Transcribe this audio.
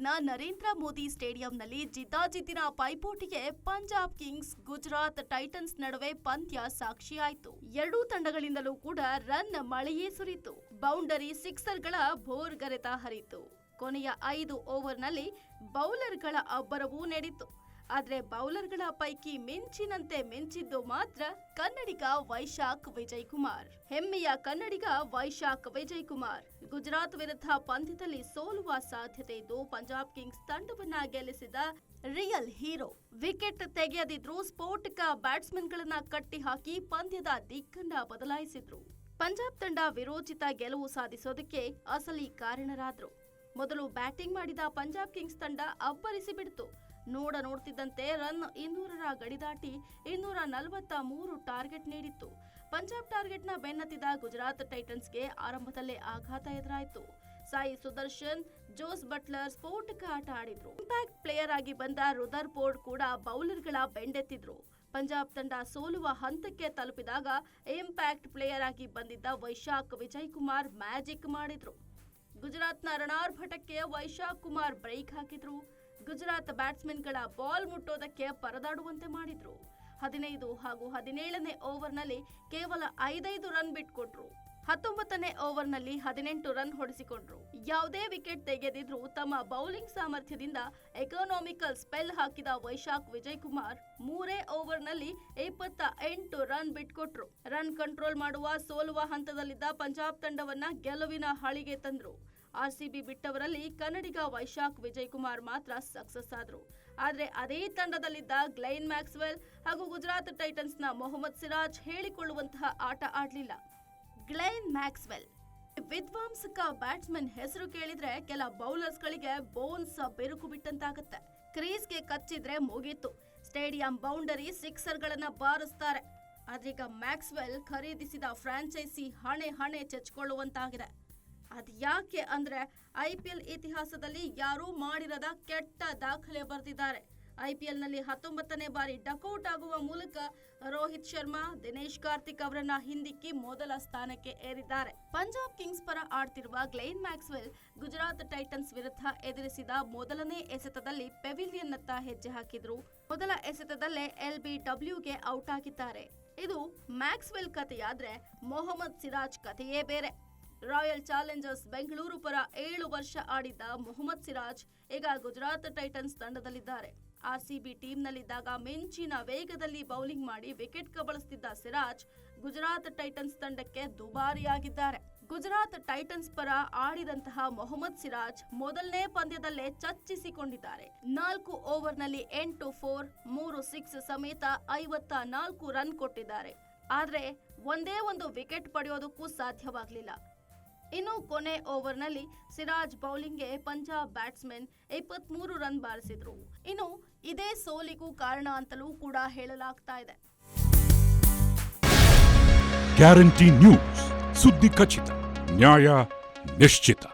ನರೇಂದ್ರ ಮೋದಿ ಸ್ಟೇಡಿಯಂನಲ್ಲಿ ಜಿದ್ದಾಜಿದ್ದಿನ ಪೈಪೋಟಿಗೆ ಪಂಜಾಬ್ ಕಿಂಗ್ಸ್ ಗುಜರಾತ್ ಟೈಟನ್ಸ್ ನಡುವೆ ಪಂದ್ಯ ಸಾಕ್ಷಿಯಾಯಿತು. ಎರಡೂ ತಂಡಗಳಿಂದಲೂ ಕೂಡ ರನ್ ಮಳೆಯೇ ಸುರಿತು. ಬೌಂಡರಿ ಸಿಕ್ಸರ್ಗಳ ಭೋರ್ಗರೆತ ಹರಿತು. ಕೊನೆಯ ಐದು ಓವರ್ನಲ್ಲಿ ಬೌಲರ್ಗಳ ಅಬ್ಬರವೂ ನಡೆಯಿತು ಆದ್ರೆ ಬೌಲರ್ಗಳ ಪೈಕಿ ಮಿಂಚಿನಂತೆ ಮಿಂಚಿದ್ದು ಮಾತ್ರ ಕನ್ನಡಿಗ ವೈಶಾಖ್ ವಿಜಯ್ ಕುಮಾರ್ ಹೆಮ್ಮೆಯ ಕನ್ನಡಿಗ ವೈಶಾಖ್ ವಿಜಯ್ ಕುಮಾರ್ ಗುಜರಾತ್ ವಿರುದ್ಧ ಪಂದ್ಯದಲ್ಲಿ ಸೋಲುವ ಸಾಧ್ಯತೆ ಇದ್ದು ಪಂಜಾಬ್ ಕಿಂಗ್ಸ್ ತಂಡವನ್ನ ಗೆಲ್ಲಿಸಿದ ರಿಯಲ್ ಹೀರೋ. ವಿಕೆಟ್ ತೆಗೆಯದಿದ್ರು ಸ್ಫೋಟಕ ಬ್ಯಾಟ್ಸ್ಮನ್ಗಳನ್ನ ಕಟ್ಟಿಹಾಕಿ ಪಂದ್ಯದ ದಿಕ್ಕನ್ನ ಬದಲಾಯಿಸಿದ್ರು. ಪಂಜಾಬ್ ತಂಡ ವಿರೋಚಿತ ಗೆಲುವು ಸಾಧಿಸೋದಕ್ಕೆ ಅಸಲಿ ಕಾರಣರಾದ್ರು. ಮೊದಲು ಬ್ಯಾಟಿಂಗ್ ಮಾಡಿದ ಪಂಜಾಬ್ ಕಿಂಗ್ಸ್ ತಂಡ ಅಬ್ಬರಿಸಿ ಬಿಡ್ತು. ನೋಡ ನೋಡ್ತಿದ್ದಂತೆ ರನ್ ಇನ್ನೂರರ ಗಡಿ ದಾಟಿ ಇನ್ನೂರ ನಲವತ್ತ ಮೂರು ಟಾರ್ಗೆಟ್ ನೀಡಿತ್ತು. ಪಂಜಾಬ್ ಟಾರ್ಗೆಟ್ನ ಬೆನ್ನತ್ತಿದ ಗುಜರಾತ್ ಟೈಟನ್ಸ್ಗೆ ಆರಂಭದಲ್ಲೇ ಆಘಾತ ಎದುರಾಯಿತು. ಸಾಯಿ ಸುದರ್ಶನ್, ಜೋಸ್ ಬಟ್ಲರ್ ಸ್ಫೋಟಕ ಆಟ ಆಡಿದ್ರು. ಇಂಪ್ಯಾಕ್ಟ್ ಪ್ಲೇಯರ್ ಆಗಿ ಬಂದ ರುದರ್ ಪೋರ್ಡ್ ಕೂಡ ಬೌಲರ್ಗಳ ಬೆಂಡೆತ್ತಿದ್ರು. ಪಂಜಾಬ್ ತಂಡ ಸೋಲುವ ಹಂತಕ್ಕೆ ತಲುಪಿದಾಗ ಇಂಪ್ಯಾಕ್ಟ್ ಪ್ಲೇಯರ್ ಆಗಿ ಬಂದಿದ್ದ ವೈಶಾಖ್ ವಿಜಯ್ ಕುಮಾರ್ ಮ್ಯಾಜಿಕ್ ಮಾಡಿದ್ರು. ಗುಜರಾತ್ನ ರಣಾರ್ಭಟಕ್ಕೆ ವೈಶಾಖ್ ಕುಮಾರ್ ಬ್ರೇಕ್ ಹಾಕಿದ್ರು. ಗುಜರಾತ್ ಬ್ಯಾಟ್ಸ್ಮನ್ಗಳ ಬಾಲ್ ಮುಟ್ಟೋದಕ್ಕೆ ಪರದಾಡುವಂತೆ ಮಾಡಿದ್ರು. ಹದಿನೈದು ಹಾಗೂ ಹದಿನೇಳನೇ ಓವರ್ನಲ್ಲಿ ಕೇವಲ ಐದೈದು ರನ್ ಬಿಟ್ಕೊಟ್ರು. ಹತ್ತೊಂಬತ್ತನೇ ಓವರ್ನಲ್ಲಿ ಹದಿನೆಂಟು ರನ್ ಹೊಡೆಸಿಕೊಂಡ್ರು. ಯಾವುದೇ ವಿಕೆಟ್ ತೆಗೆದಿದ್ರು ತಮ್ಮ ಬೌಲಿಂಗ್ ಸಾಮರ್ಥ್ಯದಿಂದ ಎಕನಾಮಿಕಲ್ ಸ್ಪೆಲ್ ಹಾಕಿದ ವೈಶಾಖ್ ವಿಜಯ್ ಕುಮಾರ್ ಮೂರೇ ಓವರ್ನಲ್ಲಿ ಇಪ್ಪತ್ತ ಎಂಟು ರನ್ ಬಿಟ್ಕೊಟ್ರು. ರನ್ ಕಂಟ್ರೋಲ್ ಮಾಡುವ ಸೋಲುವ ಹಂತದಲ್ಲಿದ್ದ ಪಂಜಾಬ್ ತಂಡವನ್ನ ಗೆಲುವಿನ ಹಳಿಗೆ ತಂದ್ರು. ಆರ್ಸಿಬಿ ಬಿಟ್ಟವರಲ್ಲಿ ಕನ್ನಡಿಗ ವೈಶಾಖ್ ವಿಜಯ್ ಕುಮಾರ್ ಮಾತ್ರ ಸಕ್ಸಸ್ ಆದರು. ಆದರೆ ಅದೇ ತಂಡದಲ್ಲಿದ್ದ ಗ್ಲೈನ್ ಮ್ಯಾಕ್ಸ್ವೆಲ್ ಹಾಗೂ ಗುಜರಾತ್ ಟೈಟನ್ಸ್ನ ಮೊಹಮ್ಮದ್ ಸಿರಾಜ್ ಹೇಳಿಕೊಳ್ಳುವಂತಹ ಆಟ ಆಡಲಿಲ್ಲ. ಗ್ಲೈನ್ ಮ್ಯಾಕ್ಸ್ವೆಲ್ ವಿಧ್ವಂಸಕ ಬ್ಯಾಟ್ಸ್ಮನ್ ಹೆಸರು ಕೇಳಿದ್ರೆ ಕೆಲ ಬೌಲರ್ಸ್ಗಳಿಗೆ ಬೋನ್ಸ್ ಬೆರುಕು ಬಿಟ್ಟಂತಾಗತ್ತೆ. ಕ್ರೀಸ್ಗೆ ಕಚ್ಚಿದ್ರೆ ಮುಗೀತು. ಸ್ಟೇಡಿಯಂ ಬೌಂಡರಿ ಸಿಕ್ಸರ್ಗಳನ್ನು ಬಾರಿಸ್ತಾರೆ. ಆದ್ರೀಗ ಮ್ಯಾಕ್ಸ್ವೆಲ್ ಖರೀದಿಸಿದ ಫ್ರಾಂಚೈಸಿ ಹಣೆ ಹಣೆ ಚೆಚ್ಕೊಳ್ಳುವಂತಾಗಿದೆ. ಅದ್ ಯಾಕೆ ಅಂದ್ರೆ ಐ ಪಿ ಎಲ್ ಇತಿಹಾಸದಲ್ಲಿ ಯಾರೂ ಮಾಡಿರದ ಕೆಟ್ಟ ದಾಖಲೆ ಬರೆದಿದ್ದಾರೆ. ಐ ಪಿ ಎಲ್ನಲ್ಲಿ ಹತ್ತೊಂಬತ್ತನೇ ಬಾರಿ ಡಕೌಟ್ ಆಗುವ ಮೂಲಕ ರೋಹಿತ್ ಶರ್ಮಾ, ದಿನೇಶ್ ಕಾರ್ತಿಕ್ ಅವರನ್ನ ಹಿಂದಿಕ್ಕಿ ಮೊದಲ ಸ್ಥಾನಕ್ಕೆ ಏರಿದ್ದಾರೆ. ಪಂಜಾಬ್ ಕಿಂಗ್ಸ್ ಪರ ಆಡ್ತಿರುವ ಗ್ಲೇನ್ ಮ್ಯಾಕ್ಸ್ವೆಲ್ ಗುಜರಾತ್ ಟೈಟನ್ಸ್ ವಿರುದ್ಧ ಎದುರಿಸಿದ ಮೊದಲನೇ ಎಸೆತದಲ್ಲಿ ಪೆವಿಲಿಯನ್ನತ್ತ ಹೆಜ್ಜೆ ಹಾಕಿದ್ರು. ಮೊದಲ ಎಸೆತದಲ್ಲೇ ಎಲ್ ಬಿ ಡಬ್ಲ್ಯೂಗೆ ಔಟ್ ಆಗಿದ್ದಾರೆ. ಇದು ಮ್ಯಾಕ್ಸ್ವೆಲ್ ಕಥೆಯಾದ್ರೆ ಮೊಹಮ್ಮದ್ ಸಿರಾಜ್ ಕಥೆಯೇ ಬೇರೆ. ರಾಯಲ್ ಚಾಲೆಂಜರ್ಸ್ ಬೆಂಗಳೂರು ಪರ ಏಳು ವರ್ಷ ಆಡಿದ್ದ ಮೊಹಮ್ಮದ್ ಸಿರಾಜ್ ಈಗ ಗುಜರಾತ್ ಟೈಟನ್ಸ್ ತಂಡದಲ್ಲಿದ್ದಾರೆ. ಆರ್ಸಿಬಿ ಟೀಮ್ನಲ್ಲಿದ್ದಾಗ ಮಿಂಚಿನ ವೇಗದಲ್ಲಿ ಬೌಲಿಂಗ್ ಮಾಡಿ ವಿಕೆಟ್ ಕಬಳಿಸುತ್ತಿದ್ದ ಸಿರಾಜ್ ಗುಜರಾತ್ ಟೈಟನ್ಸ್ ತಂಡಕ್ಕೆ ದುಬಾರಿಯಾಗಿದ್ದಾರೆ. ಗುಜರಾತ್ ಟೈಟನ್ಸ್ ಪರ ಆಡಿದಂತಹ ಮೊಹಮ್ಮದ್ ಸಿರಾಜ್ ಮೊದಲನೇ ಪಂದ್ಯದಲ್ಲೇ ಚರ್ಚಿಸಿಕೊಂಡಿದ್ದಾರೆ ನಾಲ್ಕು ಓವರ್ನಲ್ಲಿ ಎಂಟು ಫೋರ್, ಮೂರು ಸಿಕ್ಸ್ ಸಮೇತ ಐವತ್ತ ನಾಲ್ಕು ರನ್ ಕೊಟ್ಟಿದ್ದಾರೆ. ಆದರೆ ಒಂದೇ ಒಂದು ವಿಕೆಟ್ ಪಡೆಯೋದಕ್ಕೂ ಸಾಧ್ಯವಾಗಲಿಲ್ಲ. ಇನ್ನು ಕೊನೆ ಓವರ್ನಲ್ಲಿ ಸಿರಾಜ್ ಬೌಲಿಂಗ್ಗೆ ಪಂಜಾಬ್ ಬ್ಯಾಟ್ಸ್ಮನ್ ಇಪ್ಪತ್ಮೂರು ರನ್ ಬಾರಿಸಿದ್ರು. ಇನ್ನು ಇದೇ ಸೋಲಿಗೂ ಕಾರಣ ಅಂತಲೂ ಕೂಡ ಹೇಳಲಾಗ್ತಾ ಇದೆ. ಗ್ಯಾರಂಟಿ ನ್ಯೂಸ್ ಸುದ್ದಿ ಖಚಿತ, ನ್ಯಾಯ ನಿಶ್ಚಿತ.